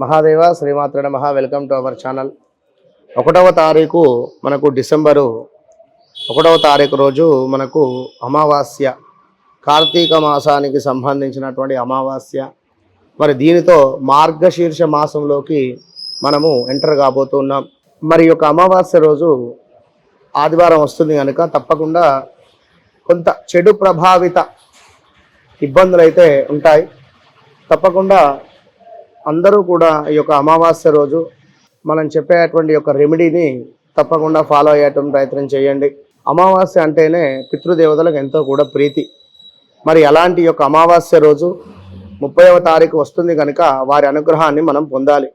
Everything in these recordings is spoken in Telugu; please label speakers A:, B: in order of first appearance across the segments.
A: మహాదేవ శ్రీమాత్ర నమ. Welcome to our channel. ఒకటవ తారీఖు మనకు డిసెంబరు ఒకటవ తారీఖు రోజు మనకు అమావాస్య. కార్తీక మాసానికి సంబంధించినటువంటి అమావాస్య. మరి దీనితో మార్గశీర్ష మాసంలోకి మనము ఎంటర్ కాబోతున్నాం. మరి యొక్క అమావాస్య రోజు ఆదివారం వస్తుంది కనుక తప్పకుండా కొంత చెడు ప్రభావిత ఇబ్బందులు అయితే ఉంటాయి. తప్పకుండా అందరూ కూడా ఈ యొక్క అమావాస్య రోజు మనం చెప్పేటువంటి యొక్క రెమెడీని తప్పకుండా ఫాలో అయ్యేటువంటి ప్రయత్నం చేయండి. అమావాస్య అంటేనే పితృదేవతలకు ఎంతో కూడా ప్రీతి. మరి అలాంటి యొక్క అమావాస్య రోజు ముప్పైవ తారీఖు వస్తుంది కనుక వారి అనుగ్రహాన్ని మనం పొందాలి.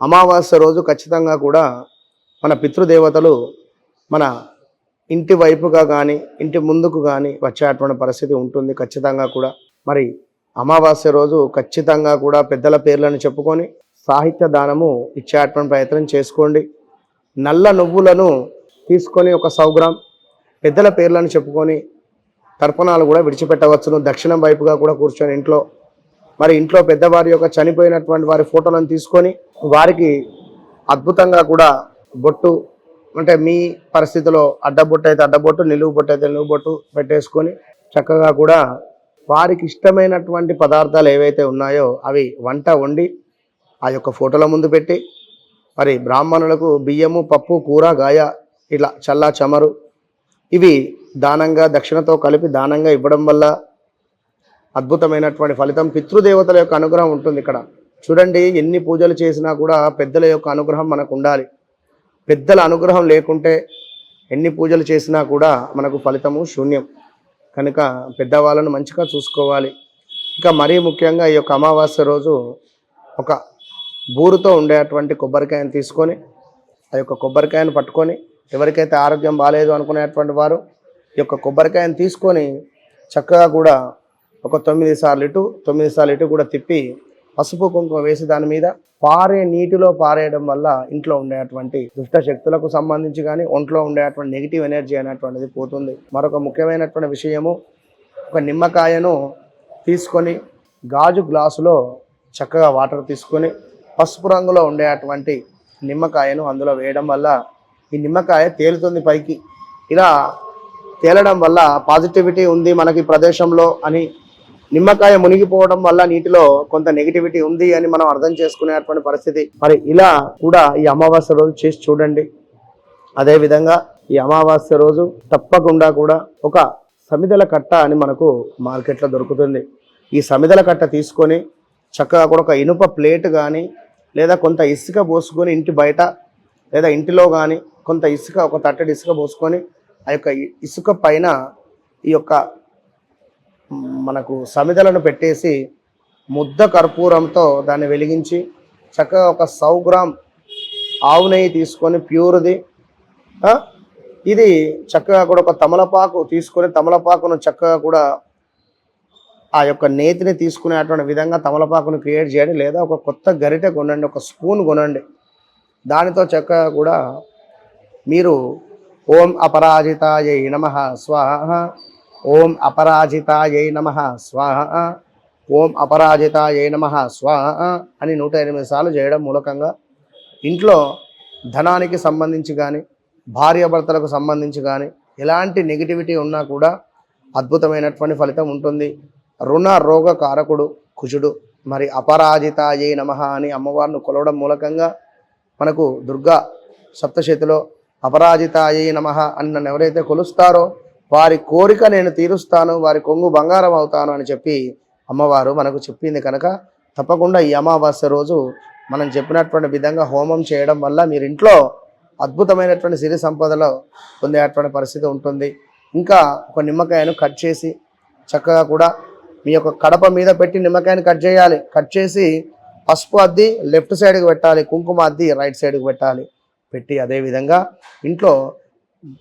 A: అమావాస్య రోజు ఖచ్చితంగా కూడా మన పితృదేవతలు మన ఇంటి వైపుగా కానీ ఇంటి ముందుకు కానీ వచ్చేటువంటి పరిస్థితి ఉంటుంది ఖచ్చితంగా కూడా. మరి అమావాస్య రోజు ఖచ్చితంగా కూడా పెద్దల పేర్లను చెప్పుకొని సాహిత్య దానము ఇచ్చేటువంటి ప్రయత్నం చేసుకోండి. నల్ల నువ్వులను తీసుకొని ఒక సౌగ్రామ్ పెద్దల పేర్లను చెప్పుకొని తర్పణాలు కూడా విడిచిపెట్టవచ్చును. దక్షిణం వైపుగా కూడా కూర్చొని ఇంట్లో మరి ఇంట్లో పెద్దవారి యొక్క చనిపోయినటువంటి వారి ఫోటోలను తీసుకొని వారికి అద్భుతంగా కూడా బొట్టు అంటే మీ పరిస్థితిలో అడ్డబొట్టు అయితే అడ్డబొట్టు నిలువు బొట్టు అయితే నిలువు బొట్టు పెట్టేసుకొని చక్కగా కూడా వారికి ఇష్టమైనటువంటి పదార్థాలు ఏవైతే ఉన్నాయో అవి వంట వండి ఆ యొక్క ఫోటోల ముందు పెట్టి మరి బ్రాహ్మణులకు బియ్యము పప్పు కూర గాయ ఇట్లా చల్లా చమరు ఇవి దానంగా దక్షిణతో కలిపి దానంగా ఇవ్వడం వల్ల అద్భుతమైనటువంటి ఫలితం. పితృదేవతల యొక్క అనుగ్రహం ఉంటుంది ఇక్కడ. చూడండి ఎన్ని పూజలు చేసినా కూడా పెద్దల యొక్క అనుగ్రహం మనకు ఉండాలి. పెద్దల అనుగ్రహం లేకుంటే ఎన్ని పూజలు చేసినా కూడా మనకు ఫలితము శూన్యం. కనుక పెద్దవాళ్ళను మంచిగా చూసుకోవాలి. ఇంకా మరీ ముఖ్యంగా ఈ యొక్క అమావాస్య రోజు ఒక బూరుతో ఉండేటువంటి కొబ్బరికాయను తీసుకొని ఆ యొక్క కొబ్బరికాయను పట్టుకొని ఎవరికైతే ఆరోగ్యం బాగాలేదు అనుకునేటువంటి వారు ఈ యొక్క కొబ్బరికాయను తీసుకొని చక్కగా కూడా ఒక తొమ్మిది సార్లు ఇటు తొమ్మిది సార్లు ఇటు కూడా తిప్పి పసుపు కుంకుమ వేసి దాని మీద పారే నీటిలో పారేయడం వల్ల ఇంట్లో ఉండేటువంటి దుష్ట శక్తులకు సంబంధించి కానీ ఒంట్లో ఉండేటువంటి నెగిటివ్ ఎనర్జీ అనేటువంటిది పోతుంది. మరొక ముఖ్యమైనటువంటి విషయము ఒక నిమ్మకాయను తీసుకొని గాజు గ్లాసులో చక్కగా వాటర్ తీసుకొని పసుపు రంగులో ఉండేటువంటి నిమ్మకాయను అందులో వేయడం వల్ల ఈ నిమ్మకాయ తేలుతుంది పైకి. ఇలా తేలడం వల్ల పాజిటివిటీ ఉంది మనకి ఈ ప్రదేశంలో అని నిమ్మకాయ మునిగిపోవడం వల్ల నీటిలో కొంత నెగిటివిటీ ఉంది అని మనం అర్థం చేసుకునేటువంటి పరిస్థితి. మరి ఇలా కూడా ఈ అమావాస్య రోజు చేసి చూడండి. అదేవిధంగా ఈ అమావాస్య రోజు తప్పకుండా కూడా ఒక సమిదల కట్ట అని మనకు మార్కెట్లో దొరుకుతుంది. ఈ సమిదల కట్ట తీసుకొని చక్కగా కూడా ఒక ఇనుప ప్లేట్ కానీ లేదా కొంత ఇసుక పోసుకొని ఇంటి బయట లేదా ఇంటిలో కానీ కొంత ఇసుక ఒక తట్టడి ఇసుక పోసుకొని ఆ యొక్క ఇసుక పైన ఈ యొక్క మనకు సమిదలను పెట్టేసి ముద్ద కర్పూరంతో దాన్ని వెలిగించి చక్కగా ఒక సౌ గ్రామ్ ఆవు నెయ్యి తీసుకొని ప్యూర్ది ఇది చక్కగా కూడా ఒక తమలపాకు తీసుకొని తమలపాకును చక్కగా కూడా ఆ యొక్క నేతిని తీసుకునేటువంటి విధంగా తమలపాకును క్రియేట్ చేయండి లేదా ఒక కొత్త గరిటె కొనండి ఒక స్పూన్ కొనండి. దానితో చక్కగా కూడా మీరు ఓం అపరాజితాయ నమ స్వాహ. ఓం అపరాజితాయై నమ స్వాహ. ఓం అపరాజితాయై నమ స్వాహ అని నూట ఎనిమిది సార్లు చేయడం మూలకంగా ఇంట్లో ధనానికి సంబంధించి కానీ భార్యాభర్తలకు సంబంధించి కానీ ఎలాంటి నెగిటివిటీ ఉన్నా కూడా అద్భుతమైనటువంటి ఫలితం ఉంటుంది. రుణ రోగ కారకుడు కుజుడు. మరి అపరాజితాయే నమ అని అమ్మవారిని కొలవడం మూలకంగా మనకు దుర్గా సప్తశతిలో అపరాజితాయే నమ అని నన్ను ఎవరైతే కొలుస్తారో వారి కోరిక నేను తీరుస్తాను వారి కొంగు బంగారం అవుతాను అని చెప్పి అమ్మవారు మనకు చెప్పింది కనుక తప్పకుండా ఈ అమావాస్య రోజు మనం చెప్పినటువంటి విధంగా హోమం చేయడం వల్ల మీరు ఇంట్లో అద్భుతమైనటువంటి సిరి సంపదలో పొందేటువంటి పరిస్థితి ఉంటుంది. ఇంకా ఒక నిమ్మకాయను కట్ చేసి చక్కగా కూడా మీ యొక్క కడప మీద పెట్టి నిమ్మకాయను కట్ చేయాలి. కట్ చేసి పసుపు అద్ది లెఫ్ట్ సైడ్కి పెట్టాలి కుంకుమ అద్ది రైట్ సైడ్కి పెట్టాలి. పెట్టి అదే విధంగా ఇంట్లో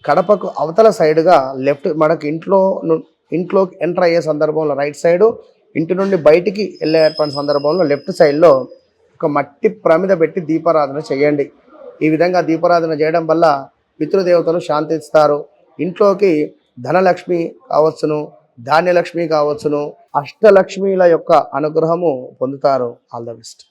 A: కడపకు అవతల సైడ్గా లెఫ్ట్ మనకి ఇంట్లో ఇంట్లో ఇంట్లోకి ఎంటర్ అయ్యే సందర్భంలో రైట్ సైడు ఇంటి నుండి బయటికి వెళ్ళేటువంటి సందర్భంలో లెఫ్ట్ సైడ్లో ఒక మట్టి ప్రమిద పెట్టి దీపారాధన చేయండి. ఈ విధంగా దీపారాధన చేయడం వల్ల పితృదేవతలు శాంతిస్తారు. ఇంట్లోకి ధనలక్ష్మి కావచ్చును ధాన్యలక్ష్మి కావచ్చును అష్టలక్ష్మిల యొక్క అనుగ్రహము పొందుతారు. All the best.